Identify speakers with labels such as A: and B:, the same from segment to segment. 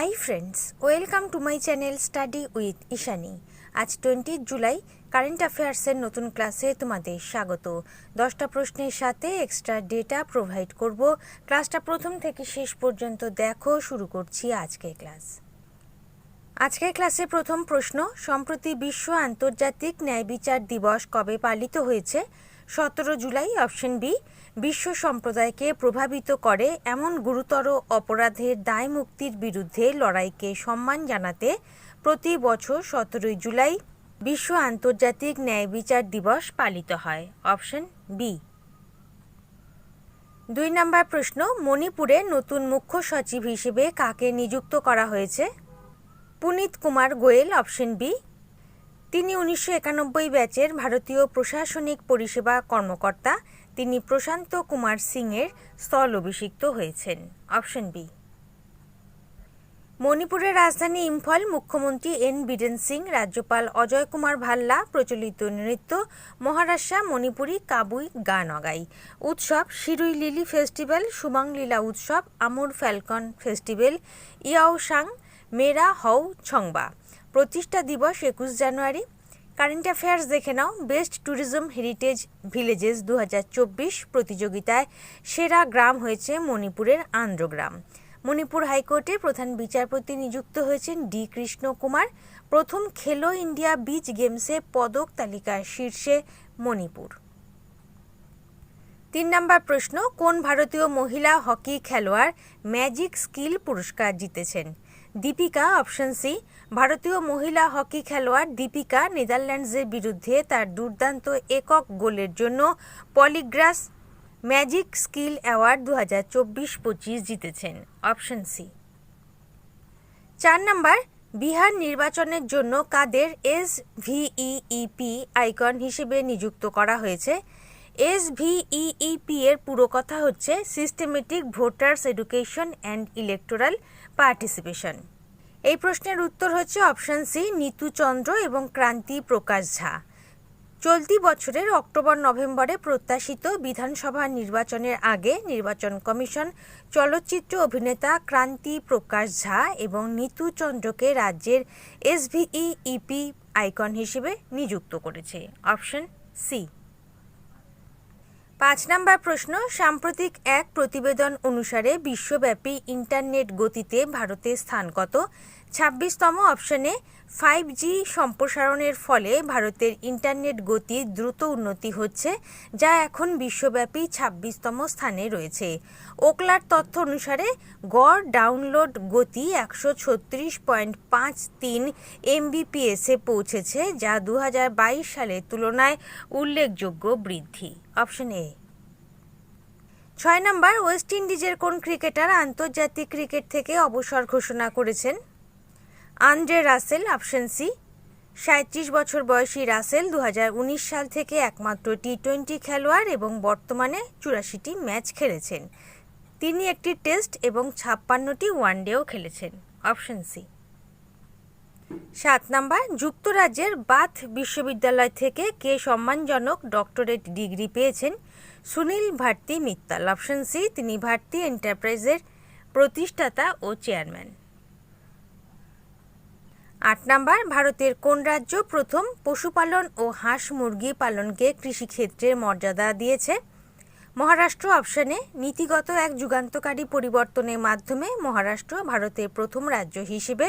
A: Hi friends welcome to my channel study with Ishani আজ twenty July current অ্যাফেয়ার্সের নতুন ক্লাসে তোমাদের স্বাগত। দশটা প্রশ্নের সাথে এক্সট্রা ডেটা প্রোভাইড করব। ক্লাসটা প্রথম থেকে শেষ পর্যন্ত দেখো, শুরু করছি আজকের ক্লাস আজকের ক্লাসে প্রথম প্রশ্ন, সম্প্রতি বিশ্ব আন্তর্জাতিক ন্যায় বিচার দিবস কবে পালিত হয়েছে? সতেরো জুলাই অপশন বি বিশ্ব সম্প্রদায়কে প্রভাবিত করে এমন গুরুতর অপরাধের দায় মুক্তির বিরুদ্ধে লড়াইকে সম্মান জানাতে প্রতি বছর সতেরোই জুলাই বিশ্ব আন্তর্জাতিক ন্যায় বিচার দিবস পালিত হয়। Option B. দুই নম্বর প্রশ্ন, মণিপুরে নতুন মুখ্য সচিব হিসেবে কাকে নিযুক্ত করা হয়েছে? Punit Kumar Goel, option B. তিনি উনিশশো একানব্বই ব্যাচের ভারতীয় প্রশাসনিক পরিষেবা কর্মকর্তা। তিনি প্রশান্ত কুমার সিংয়ের স্থল অভিষিক্ত হয়েছেন। Option B. মণিপুরের রাজধানী ইম্ফল মুখ্যমন্ত্রী এন বীরেন সিং, রাজ্যপাল অজয় কুমার ভাল্লা, প্রচলিত নৃত্য মহারাষ্ট্র, মণিপুরী কাবুই গান অগাই। উৎসব শিরুই লিলি ফেস্টিভ্যাল, সুমাং লীলা উৎসব, আমুর ফ্যালকন ফেস্টিভ্যাল ইয়াও সাং মেরা হও ছংবা। প্রতিষ্ঠা দিবস একুশ জানুয়ারি কারেন্ট অ্যাফেয়ার্স দেখে নাও। বেস্ট ট্যুরিজম হেরিটেজ ভিলেজেস দু হাজার চব্বিশ প্রতিযোগিতায় সেরা গ্রাম হয়েছে মণিপুরের আন্দ্রগ্রাম। মণিপুর হাইকোর্টের প্রধান বিচারপতি নিযুক্ত হয়েছেন ডি কৃষ্ণ কুমার। প্রথম খেলো ইন্ডিয়া বিচ গেমসে পদক তালিকার শীর্ষে মণিপুর। তিন নম্বর প্রশ্ন, কোন ভারতীয় মহিলা হকি খেলোয়াড় ম্যাজিক স্কিল পুরস্কার জিতেছেন? Deepika option C. ভারতীয় মহিলা হকি খেলোয়াড় দীপিকা নেদারল্যান্ডসের বিরুদ্ধে তার দুর্দান্ত একক গোলের জন্য পলিগ্রাস ম্যাজিক স্কিল অ্যাওয়ার্ড দু হাজার চব্বিশ পঁচিশ জিতেছেন। Option C. চার নম্বর, বিহার নির্বাচনের জন্য কাদের এস ভিইপি আইকন হিসেবে নিযুক্ত করা হয়েছে? এস ভিইপি এর পুরো কথা হচ্ছে systematic voters education and electoral participation এই প্রশ্নের উত্তর হচ্ছে অপশন সি, নিতু চন্দ্র এবং ক্রান্তি প্রকাশ ঝা। চলতি বছরের অক্টোবর, নভেম্বরে প্রত্যাশিত বিধানসভা নির্বাচনের আগে নির্বাচন কমিশন চলচ্চিত্র অভিনেতা ক্রান্তি প্রকাশ ঝা এবং নিতু চন্দ্রকে রাজ্যের এসভিইপি আইকন হিসেবে নিযুক্ত করেছে। Option C. পাঁচ নম্বর প্রশ্ন, সাম্প্রতিক এক প্রতিবেদন অনুসারে বিশ্বব্যাপী ইন্টারনেট গতিতে ভারতে স্থান কত? ছাব্বিশতম অপশনে ফাইভ জি সম্প্রসারণের ফলে ভারতের ইন্টারনেট গতি দ্রুত উন্নতি হচ্ছে, যা এখন বিশ্বব্যাপী ছাব্বিশতম স্থানে রয়েছে। ওকলার তথ্য অনুসারে, গড় ডাউনলোড গতি একশো ছত্রিশ পয়েন্ট পাঁচ তিন এমবিপিএসে পৌঁছেছে, যা দু হাজার বাইশ সালের তুলনায় উল্লেখযোগ্য বৃদ্ধি। Option A. ছয় নম্বর, ওয়েস্ট ইন্ডিজের কোন ক্রিকেটার আন্তর্জাতিক ক্রিকেট থেকে অবসর ঘোষণা করেছেন? Andre Russell, option C. সাঁত্রিশ বছর বয়সী রাসেল দু হাজার উনিশ সাল থেকে একমাত্র টি টোয়েন্টি খেলোয়াড় এবং বর্তমানে চুরাশিটি ম্যাচ খেলেছেন। তিনি একটি টেস্ট এবং ছাপ্পান্নটি ওয়ানডেও খেলেছেন। Option C. সাত নাম্বার, যুক্তরাজ্যের বাথ বিশ্ববিদ্যালয় থেকে কে সম্মানজনক ডক্টরেট ডিগ্রি পেয়েছেন? সুনীল ভারতী মিত্তাল। অপশন সি, তিনি ভারতী এন্টারপ্রাইজের প্রতিষ্ঠাতা ও চেয়ারম্যান। আট নাম্বার, ভারতের কোন রাজ্য প্রথম পশুপালন ও হাঁস মুরগি পালনকে কৃষিক্ষেত্রের মর্যাদা দিয়েছে? মহারাষ্ট্র অপশানে নীতিগত এক যুগান্তকারী পরিবর্তনের মাধ্যমে মহারাষ্ট্র ভারতের প্রথম রাজ্য হিসেবে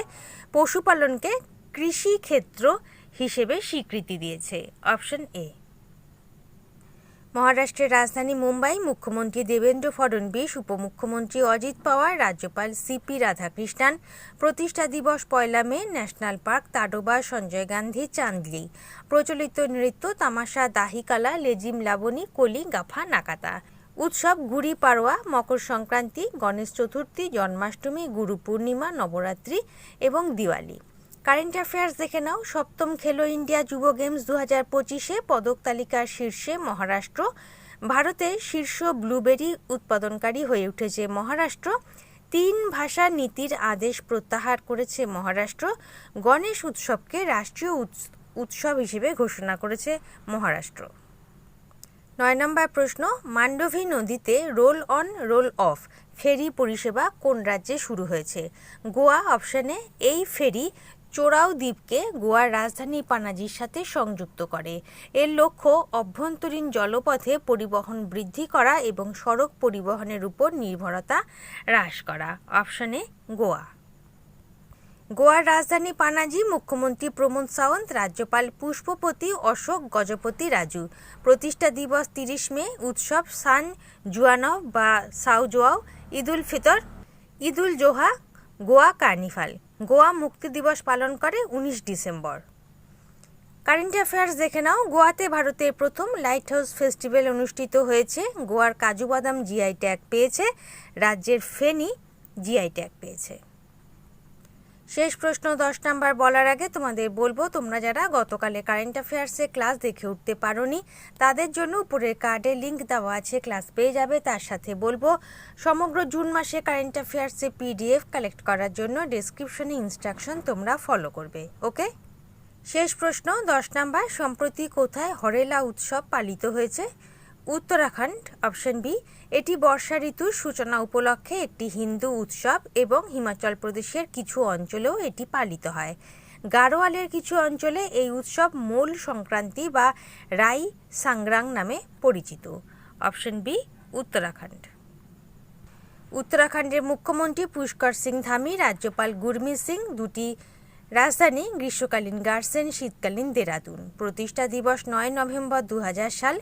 A: পশুপালনকে কৃষিক্ষেত্র হিসেবে স্বীকৃতি দিয়েছে। অপশন এ মহারাষ্ট্রের রাজধানী মুম্বাই মুখ্যমন্ত্রী দেবেন্দ্র ফডণবীস উপমুখ্যমন্ত্রী অজিত পাওয়ার, রাজ্যপাল সিপি রাধাকৃষ্ণান, প্রতিষ্ঠা দিবস পয়লা May, national park Tadoba Sanjay Gandhi Chandoli প্রচলিত নৃত্য তামাশা, দাহিকালা, লেজিম লাবণী, কলি, গাফা, নাকাতা। উৎসব গুড়ি পাড়োয়া, মকর সংক্রান্তি, গণেশ চতুর্থী, জন্মাষ্টমী, গুরু পূর্ণিমা, নবরাত্রি এবং দিওয়ালি। কারেন্ট অ্যাফেয়ার্স দেখে নাও। সপ্তম খেলো ইন্ডিয়া যুব গেমস দু হাজার পঁচিশে পদক তালিকার শীর্ষে মহারাষ্ট্র। ভারতে শীর্ষ ব্লুবেরি উৎপাদনকারী হয়ে উঠেছে মহারাষ্ট্র। তিন ভাষা নীতির আদেশ প্রত্যাহার করেছে মহারাষ্ট্র। গণেশ উৎসবকে রাষ্ট্রীয় উৎসব হিসেবে ঘোষণা করেছে মহারাষ্ট্র। নয় নম্বর প্রশ্ন, মান্ডভী নদীতে roll on, roll off ferry পরিষেবা কোন রাজ্যে শুরু হয়েছে? গোয়া অপশানে, এই ফেরি চোরাও দ্বীপকে গোয়ার রাজধানী পানাজির সাথে সংযুক্ত করে। এর লক্ষ্য অভ্যন্তরীণ জলপথে পরিবহন বৃদ্ধি করা এবং সড়ক পরিবহনের উপর নির্ভরতা হ্রাস করা। অপশনে গোয়া। গোয়ার রাজধানী পানাজি মুখ্যমন্ত্রী প্রমোদ সাওন্ত রাজ্যপাল পুষ্পপতি, অশোক গজপতি, রাজু। প্রতিষ্ঠা দিবস তিরিশ মে, উৎসব সান জুয়ানভ বা সাউজোয়াও ঈদুল ফিতর, ঈদুল জোহা, গোয়া কার্নিভাল। গোয়া মুক্তি দিবস পালন করে উনিশ ডিসেম্বর। কারেন্ট অ্যাফেয়ার্স দেখে নাও, গোয়াতে ভারতের প্রথম লাইট হাউস ফেস্টিভ্যাল অনুষ্ঠিত হয়েছে। গোয়ার কাজুবাদাম জিআই ট্যাগ পেয়েছে, রাজ্যের ফেনি জিআই ট্যাগ পেয়েছে। শেষ প্রশ্ন দশ নাম্বার বলার আগে তোমাদের বলব, তোমরা যারা গতকালে কারেন্ট অ্যাফেয়ার্সে ক্লাস দেখে উঠতে পারোনি, তাদের জন্য উপরের কার্ডে লিংক দেওয়া আছে ক্লাস পেয়ে যাবে। তার সাথে বলব, সমগ্র জুন মাসে কারেন্ট অ্যাফেয়ার্সে পিডিএফ কালেক্ট করার জন্য ডিসক্রিপশনে ইনস্ট্রাকশন তোমরা ফলো করবে ওকে শেষ প্রশ্ন দশ নাম্বার, সম্প্রতি কোথায় হরেলা উৎসব পালিত হয়েছে? উত্তরাখণ্ড, অপশন বি, এটি বর্ষা ঋতুর সূচনা উপলক্ষে একটি হিন্দু উৎসব এবং হিমাচল প্রদেশের কিছু অঞ্চলেও এটি পালিত হয়। গাড়োয়ালের কিছু অঞ্চলে এই উৎসব মূল সংক্রান্তি বা রাই সাংগ্রাং নামে পরিচিত। Option B, Uttarakhand. উত্তরাখণ্ডের মুখ্যমন্ত্রী পুষ্কর সিং ধামি, রাজ্যপাল গুরমিত সিং, দুটি রাজধানী গ্রীষ্মকালীন গার্সেন, শীতকালীন দেরাদুন। প্রতিষ্ঠা দিবস নয় নভেম্বর দু হাজার সাল।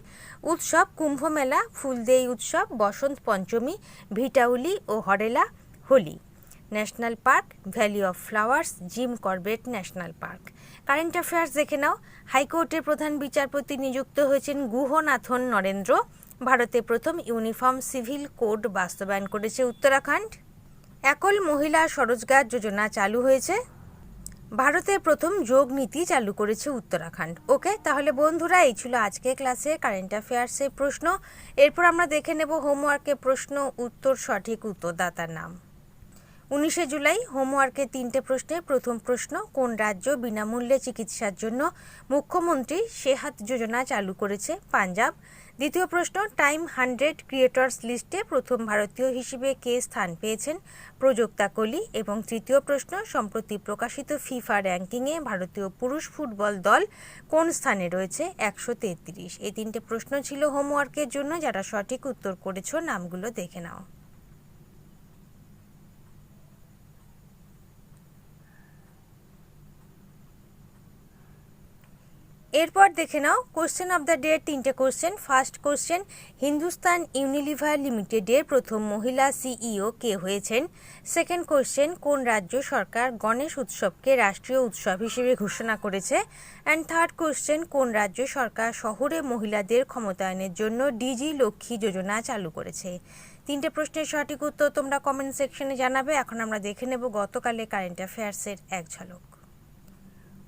A: উৎসব কুম্ভমেলা ফুলদেই উৎসব, বসন্ত পঞ্চমী ভিটাউলি ও Harela, Holi. National park, valley of flowers, Jim Corbett national park. Current affairs দেখে নাও। হাইকোর্টের প্রধান বিচারপতি নিযুক্ত হয়েছেন গুহনাথন নরেন্দ্র। ভারতে প্রথম ইউনিফর্ম সিভিল কোড বাস্তবায়ন করেছে উত্তরাখণ্ড। একল মহিলা স্বরোজগার যোজনা চালু হয়েছে। ভারতের প্রথম যোগ নীতি চালু করেছে উত্তরাখণ্ড। ওকে, তাহলে বন্ধুরা, এই ছিল আজকে ক্লাসে কারেন্ট অ্যাফেয়ার্সের প্রশ্ন। এরপর আমরা দেখে নেব হোমওয়ার্কের প্রশ্ন, উত্তর, সঠিক উত্তরদাতার নাম। উনিশে জুলাই হোমওয়ার্কের তিনটে প্রশ্নের প্রথম প্রশ্ন, কোন রাজ্য বিনামূল্যে চিকিৎসার জন্য মুখ্যমন্ত্রী সেহাত যোজনা চালু করেছে? পাঞ্জাব। দ্বিতীয় প্রশ্ন টাইম হান্ড্রেড ক্রিয়েটর্স লিস্টে প্রথম ভারতীয় হিসেবে কে স্থান পেয়েছেন? প্রযোক্তা কলি এবং তৃতীয় প্রশ্ন, সম্প্রতি প্রকাশিত ফিফা র্যাঙ্কিংয়ে ভারতীয় পুরুষ ফুটবল দল কোন স্থানে রয়েছে? একশো তেত্রিশ। এই তিনটে প্রশ্ন ছিল হোমওয়ার্কের জন্য। যারা সঠিক উত্তর করেছ, নামগুলো দেখে নাও। এরপর দেখে নাও কোশ্চেন অফ দ্য ডে তিনটে question first question Hindustan Unilever লিমিটেডের প্রথম মহিলা সিইও কে হয়েছেন? সেকেন্ড কোশ্চেন কোন রাজ্য সরকার গণেশ উৎসবকে রাষ্ট্রীয় উৎসব হিসেবে ঘোষণা করেছে? অ্যান্ড থার্ড কোশ্চেন কোন রাজ্য সরকার শহরে মহিলাদের ক্ষমতায়নের জন্য ডিজি লক্ষ্মী যোজনা চালু করেছে? তিনটে প্রশ্নের সঠিক উত্তর তোমরা কমেন্ট সেকশনে জানাবে। এখন আমরা দেখে নেব গতকালে কারেন্ট অ্যাফেয়ার্সের এক ঝলক।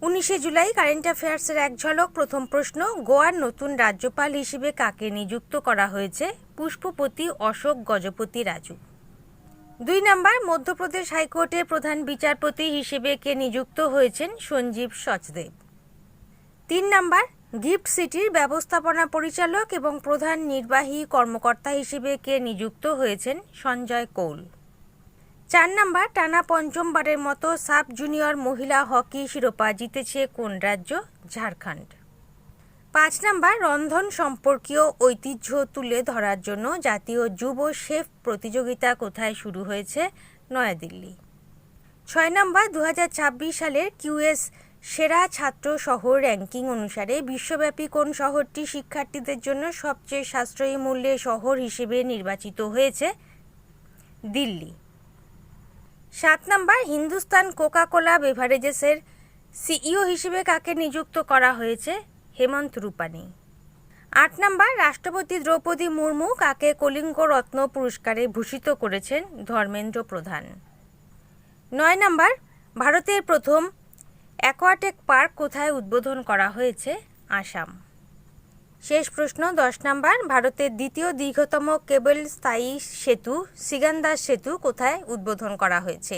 A: উনিশে জুলাই কারেন্ট অ্যাফেয়ার্সের এক ঝলক, প্রথম প্রশ্ন, গোয়ার নতুন রাজ্যপাল হিসেবে কাকে নিযুক্ত করা হয়েছে? পুষ্পপতি, অশোক, গজপতি, রাজু। দুই নম্বর, মধ্যপ্রদেশ হাইকোর্টের প্রধান বিচারপতি হিসেবে কে নিযুক্ত হয়েছেন? সঞ্জীব সচদেব। তিন নম্বর, গিফট সিটির ব্যবস্থাপনা পরিচালক এবং প্রধান নির্বাহী কর্মকর্তা হিসেবে কে নিযুক্ত হয়েছেন? সঞ্জয় কৌল। চার নাম্বার, টানা পঞ্চমবারের মতো সাব জুনিয়র মহিলা হকি শিরোপা জিতেছে কোন রাজ্য? ঝাড়খণ্ড। পাঁচ নাম্বার, রন্ধন সম্পর্কীয় ঐতিহ্য তুলে ধরার জন্য জাতীয় যুব শেফ প্রতিযোগিতা কোথায় শুরু হয়েছে? নয়াদিল্লি। ছয় নাম্বার দু সালের কিউএস সেরা ছাত্র শহর র্যাঙ্কিং অনুসারে বিশ্বব্যাপী কোন শহরটি শিক্ষার্থীদের জন্য সবচেয়ে সাশ্রয়ী মূল্যে শহর হিসেবে নির্বাচিত হয়েছে? দিল্লি। সাত নাম্বার, হিন্দুস্তান কোকা কোলা বেভারেজেসের সিইও হিসেবে কাকে নিযুক্ত করা হয়েছে? হেমন্ত রূপানি। আট নাম্বার, রাষ্ট্রপতি দ্রৌপদী মুর্মু কাকে কলিঙ্গ রত্ন পুরস্কারে ভূষিত করেছেন? ধর্মেন্দ্র প্রধান। নয় নাম্বার, ভারতের প্রথম অ্যাকোয়াটেক পার্ক কোথায় উদ্বোধন করা হয়েছে? আসাম। শেষ প্রশ্ন, দশ নাম্বার। ভারতের দ্বিতীয় দীর্ঘতম কেবল স্থায়ী সেতু, সিগান্দাস সেতু কোথায় উদ্বোধন করা হয়েছে?